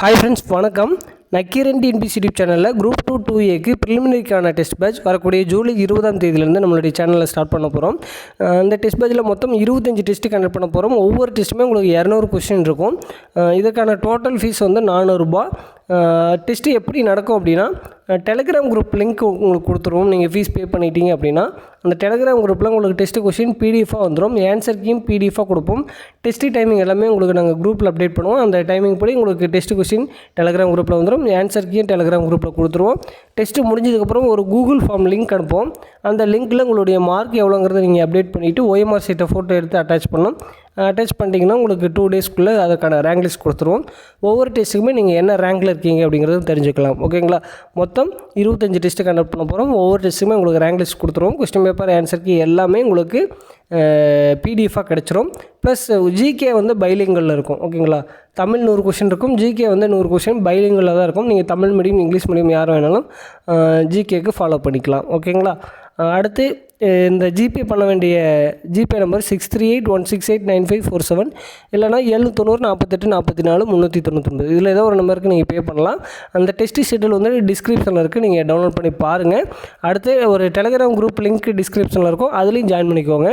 Hi friends வணக்கம். Nakkeeran TNPSC YouTube சேனலில் group two two ஏக்கு ப்ரிலிமினரிக்கான டெஸ்ட் பேட்ச் வரக்கூடிய ஜூலை இருபதாம் தேதியிலேருந்து நம்மளுடைய சேனலில் ஸ்டார்ட் பண்ண போகிறோம் அந்த டெஸ்ட் பேட்சில் மொத்தம் இருபத்தஞ்சு டெஸ்ட்டு கண்டக்ட் பண்ண போகிறோம் ஒவ்வொரு டெஸ்ட்டுமே உங்களுக்கு இரநூறு கொஸ்டின் இருக்கும். இதற்கான டோட்டல் ஃபீஸ் வந்து நானூறுரூபா டெஸ்ட்டு எப்படி நடக்கும் அப்படின்னா டெலிகிராம் குரூப் லிங்க் உங்களுக்கு கொடுத்துருவோம் நீங்கள் ஃபீஸ் பே பண்ணிட்டீங்க அப்படின்னா அந்த டெலிகிராம் குரூப்பில் உங்களுக்கு டெஸ்ட்டு கொஷின் பிடிஎஃபாக வந்துடும் ஆன்சருக்கையும் பிடிஎஃபாக கொடுப்போம். டெஸ்ட்டு டைமிங் எல்லாமே உங்களுக்கு நாங்கள் குரூப்பில் அப்டேட் பண்ணுவோம். அந்த டைமிங் படி உங்களுக்கு டெஸ்ட் கொஷின் டெலிகிராம் குரூப்பில் வந்துடும் ஆன்சருக்கையும் டெலகிராம் டெலிகிராம் குரூப்பில் கொடுத்துருவோம். டெஸ்ட்டு முடிஞ்சதுக்கப்புறம் ஒரு கூகுள் ஃபார்ம் லிங்க் அனுப்புவோம். அந்த லிங்க்கில் உங்களுடைய மார்க் எவ்வளோங்கிறத நீங்கள் அப்டேட் பண்ணிவிட்டு ஓஎம்ஆர் சீட்டை ஃபோட்டோ எடுத்து அட்டாச் பண்ணணும். அட்டாச் பண்ணிட்டீங்கன்னா உங்களுக்கு டூ டேஸ்க்குள்ளே அதுக்கான ரேங்க் லிஸ்ட் கொடுத்துருவோம். ஒவ்வொரு டெஸ்ட்டுக்குமே நீங்கள் என்ன ரேங்கில் இருக்கீங்க அப்படிங்கிறது தெரிஞ்சுக்கலாம். ஓகேங்களா மொத்தம் இருபத்தஞ்சு டெஸ்ட்டு கண்டக்ட் பண்ண போகிறோம் ஒவ்வொரு டெஸ்ட்டுமே உங்களுக்கு ரேங்க் லிஸ்ட் கொடுத்துருவோம். கொஸ்டின் பேப்பர் ஆன்சருக்கு எல்லாமே உங்களுக்கு பிடிஎஃபாக கிடச்சிரும். ப்ளஸ் ஜிகே வந்து பைலிங்கலில் இருக்கும். ஓகேங்களா தமிழ் நூறு கொஷின் இருக்கும். ஜிகே வந்து நூறு கொஷின் பைலிங்கலில் தான் இருக்கும். நீங்கள் தமிழ் மீடியம் இங்கிலீஷ் மீடியம் யார் வேணாலும் ஜிகேக்கு ஃபாலோ பண்ணிக்கலாம். ஓகேங்களா அடுத்து இந்த ஜிபே பண்ண வேண்டிய GPay number six three eight one six eight nine five four seven இல்லைனா ஏழு தொண்ணூறு நாற்பத்தெட்டு நாற்பத்தி நாலு முந்நூற்றி தொண்ணூத்தொம்பது இதில் ஏதோ ஒரு நம்பருக்கு நீங்கள் பே பண்ணலாம். அந்த டெஸ்ட் ஷெட்யூல் வந்து டிஸ்கிரிப்ஷனில் இருக்குது நீங்கள் டவுன்லோட் பண்ணி பாருங்கள் அடுத்து ஒரு டெலிகிராம் குரூப் லிங்க் டிஸ்கிரிப்ஷனில் இருக்கும். அதுலேயும் ஜாயின் பண்ணிக்கோங்க.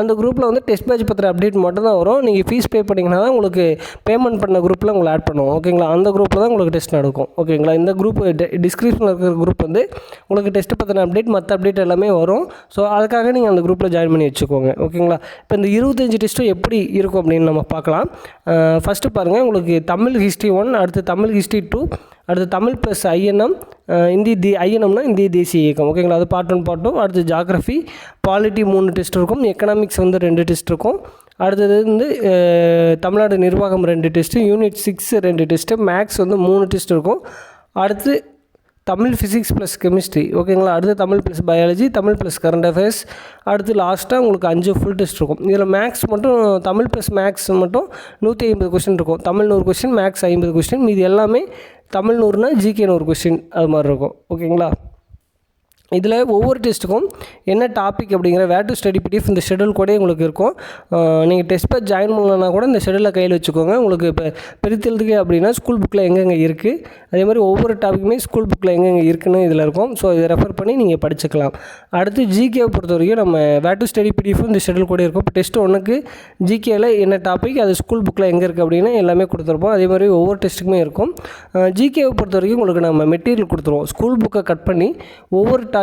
அந்த குரூப்பில் வந்து டெஸ்ட் பேட்ச் பத்திர அப்டேட் மட்டும் தான் வரும். நீங்கள் ஃபீஸ் பே பண்ணிங்கன்னா தான் உங்களுக்கு பேமெண்ட் பண்ண குரூப்பில் உங்களை ஆட் பண்ணுவோம். ஓகேங்களா அந்த குரூப்பில் தான் உங்களுக்கு டெஸ்ட் நடக்கும். ஓகேங்களா இந்த குரூப் டிஸ்கிரிப்ஷனில் இருக்கிற குரூப் வந்து உங்களுக்கு டெஸ்ட் பற்றின அப்டேட் மற்ற அப்டேட் எல்லாமே வரும். ஸோ அதுக்காக நீங்கள் அந்த குரூப்பில் ஜாயின் பண்ணி வச்சுக்கோங்க. ஓகேங்களா? இப்போ இந்த இருபத்தஞ்சி டெஸ்ட்டும் எப்படி இருக்கும் அப்படின்னு நம்ம பார்க்கலாம். ஃபஸ்ட்டு பாருங்கள் உங்களுக்கு தமிழ் ஹிஸ்ட்ரி ஒன் அடுத்து தமிழ் ஹிஸ்ட்ரி டூ அடுத்து தமிழ் ப்ளஸ் ஐஎன்எம் இந்தி தி ஐஎன்எம்னா இந்திய தேசிய இயக்கம். ஓகேங்களா? அது பார்ட் ஒன் பார்ட் டூ அடுத்து ஜாகிரஃபி பாலிட்டி மூணு டெஸ்ட் இருக்கும் எக்கனாமிக்ஸ் வந்து ரெண்டு டெஸ்ட் இருக்கும். அடுத்தது வந்து தமிழ்நாடு நிர்வாகம் ரெண்டு டெஸ்ட்டு யூனிட் சிக்ஸ் ரெண்டு டெஸ்ட்டு மேக்ஸ் வந்து மூணு டெஸ்ட் இருக்கும். அடுத்து தமிழ் ஃபிசிக்ஸ் ப்ளஸ் கெமிஸ்ட்ரி ஓகேங்களா அடுத்து Tamil plus biology Tamil plus current affairs அடுத்து லாஸ்ட்டாக உங்களுக்கு அஞ்சு ஃபுல் டெஸ்ட் இருக்கும். இதில் மேக்ஸ் மட்டும் தமிழ் ப்ளஸ் மேக்ஸ் மட்டும் நூற்றி ஐம்பது கொஸ்டின் இருக்கும். தமிழ் நூறு கொஸ்டின் மேக்ஸ் ஐம்பது கொஸ்டின் இது எல்லாமே தமிழ் நூறுனா ஜிகே நூறு கொஸ்டின் அது மாதிரி இருக்கும். ஓகேங்களா இதில் ஒவ்வொரு டெஸ்ட்டுக்கும் என்ன டாபிக் அப்படிங்கிற வேர் டு ஸ்டடி பிடிஎஃப் இந்த ஷெடியூல் கூட உங்களுக்கு இருக்கும். நீங்கள் டெஸ்ட் பேர் ஜாயின் பண்ணலன்னா கூட இந்த ஷெடியூலை கையில் வச்சுக்கோங்க. உங்களுக்கு இப்போ பிரித்தெழுதுக்கு அப்படின்னா ஸ்கூல் புக்கில் எங்கெங்கே இருக்குது அதே மாதிரி ஒவ்வொரு டாப்பிக்குமே ஸ்கூல் புக்கில் எங்கெங்கே இருக்குன்னு இதில் இருக்கும். ஸோ இதை ரெஃபர் பண்ணி நீங்கள் படிச்சுக்கலாம். அடுத்து ஜிகேவை பொறுத்த வரைக்கும் நம்ம வேர் டு ஸ்டடி பிடிஎஃப் இந்த ஷெடியூல் கூட இருக்கும். இப்போ டெஸ்ட் ஒன்றுக்கு ஜிகேயில் என்ன டாபிக் அது ஸ்கூல் புக்கில் எங்கே இருக்குது அப்படின்னு எல்லாமே கொடுத்துருப்போம். அதே மாதிரி ஒவ்வொரு டெஸ்ட்டுக்குமே இருக்கும். ஜிகேவை பொறுத்த வரைக்கும் உங்களுக்கு நம்ம மெட்டீரியல் கொடுத்துருவோம். ஸ்கூல் புக்கை கட் பண்ணி ஒவ்வொரு டா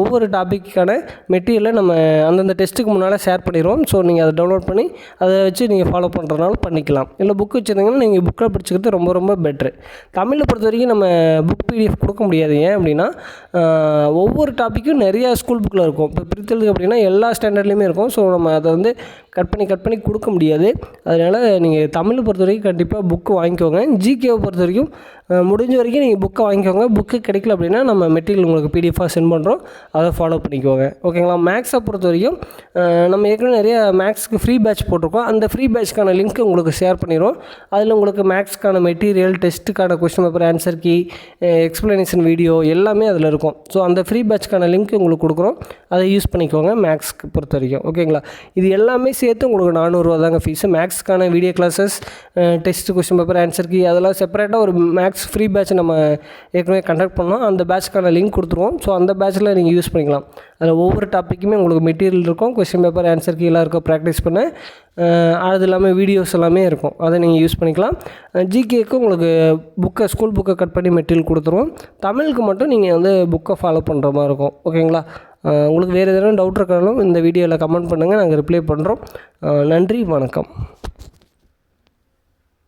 ஒவ்வொரு டாப்பிக்கான மெட்டீரியலை நம்ம அந்தந்த டெஸ்ட்டுக்கு முன்னால் ஷேர் பண்ணிடுவோம் ஸோ நீங்கள் அதை டவுன்லோட் பண்ணி அதை வச்சு நீங்கள் ஃபாலோ பண்ணுறதுனால பண்ணிக்கலாம். இல்லை புக் வச்சுருந்தீங்கன்னா நீங்கள் புக்கில் படிச்சுக்கிறது ரொம்ப ரொம்ப பெட்ரு தமிழை பொறுத்த வரைக்கும் நம்ம புக் பிடிஎஃப் கொடுக்க முடியாது. ஏன் அப்படின்னா ஒவ்வொரு டாப்பிக்கும் நிறையா ஸ்கூல் புக்கில் இருக்கும். இப்போ பிரித்தலுக்கு அப்படின்னா எல்லா ஸ்டாண்டர்ட்லேயுமே இருக்கும். ஸோ நம்ம அதை வந்து கட் பண்ணி கட் பண்ணி கொடுக்க முடியாது. அதனால் நீங்கள் தமிழை பொறுத்த வரைக்கும் கண்டிப்பாக புக்கு வாங்கிக்கோங்க ஜிகேவை பொறுத்த வரைக்கும் முடிஞ்ச வரைக்கும் நீங்கள் புக்கை வாங்கிக்கோங்க. புக்கு கிடைக்கல அப்படின்னா நம்ம மெட்டீரியல் உங்களுக்கு பிடிஎஃபாக சென்ட் பண்ணுறோம் அதை ஃபாலோ பண்ணிக்கோங்க. ஓகேங்களா மேக்ஸை பொறுத்த வரைக்கும் நம்ம ஏற்கனவே நிறைய மேக்ஸ்க்கு ஃப்ரீ பேட்ச் போட்டிருக்கோம். அந்த ஃப்ரீ பேட்ச்க்கான லிங்க் உங்களுக்கு ஷேர் பண்ணிடுவோம் அதில் உங்களுக்கு மேக்ஸ்க்கான material டெஸ்ட்டுக்கான question paper answer key explanation video எல்லாமே அதில் இருக்கும். ஸோ அந்த ஃப்ரீ பேட்ச்க்கான லிங்க் உங்களுக்கு கொடுக்குறோம். அதை யூஸ் பண்ணிக்கோங்க மேக்ஸ்க்கு பொறுத்த வரைக்கும் ஓகேங்களா இது எல்லாமே சேர்த்து உங்களுக்கு நானூறுரூவா தாங்க fees மேக்ஸ்க்கான video classes test question paper answer key அதெல்லாம் செப்பரேட்டாக ஒரு மேக்ஸ் ஃப்ரீ பேட்ச் நம்ம ஏற்கனவே கண்டக்ட் பண்ணோம். அந்த பேட்ச்க்கான லிங்க் கொடுத்துருவோம். ஸோ அந்த பேட்ச்சில் நீங்கள் யூஸ் பண்ணிக்கலாம். அதில் ஒவ்வொரு டாப்பிக்குமே உங்களுக்கு மெட்டீரியல் இருக்கும். கொஸ்டின் பேப்பர் ஆன்சர் கீழே இருக்கும். ப்ராக்டிஸ் பண்ண. அது இல்லாமல் வீடியோஸ் எல்லாமே இருக்கும். அதை நீங்கள் யூஸ் பண்ணிக்கலாம். ஜிகேக்கு உங்களுக்கு புக்கை ஸ்கூல் புக்கை கட் பண்ணி மெட்டீரியல் கொடுத்துருவோம். தமிழுக்கு மட்டும் நீங்கள் வந்து புக்கை ஃபாலோ பண்ணுற மாதிரி இருக்கும். ஓகேங்களா உங்களுக்கு வேறு எதனா டவுட் இருக்காலும் இந்த வீடியோவில் கமெண்ட் பண்ணுங்கள் நாங்கள் ரிப்ளை பண்ணுறோம் நன்றி. வணக்கம்.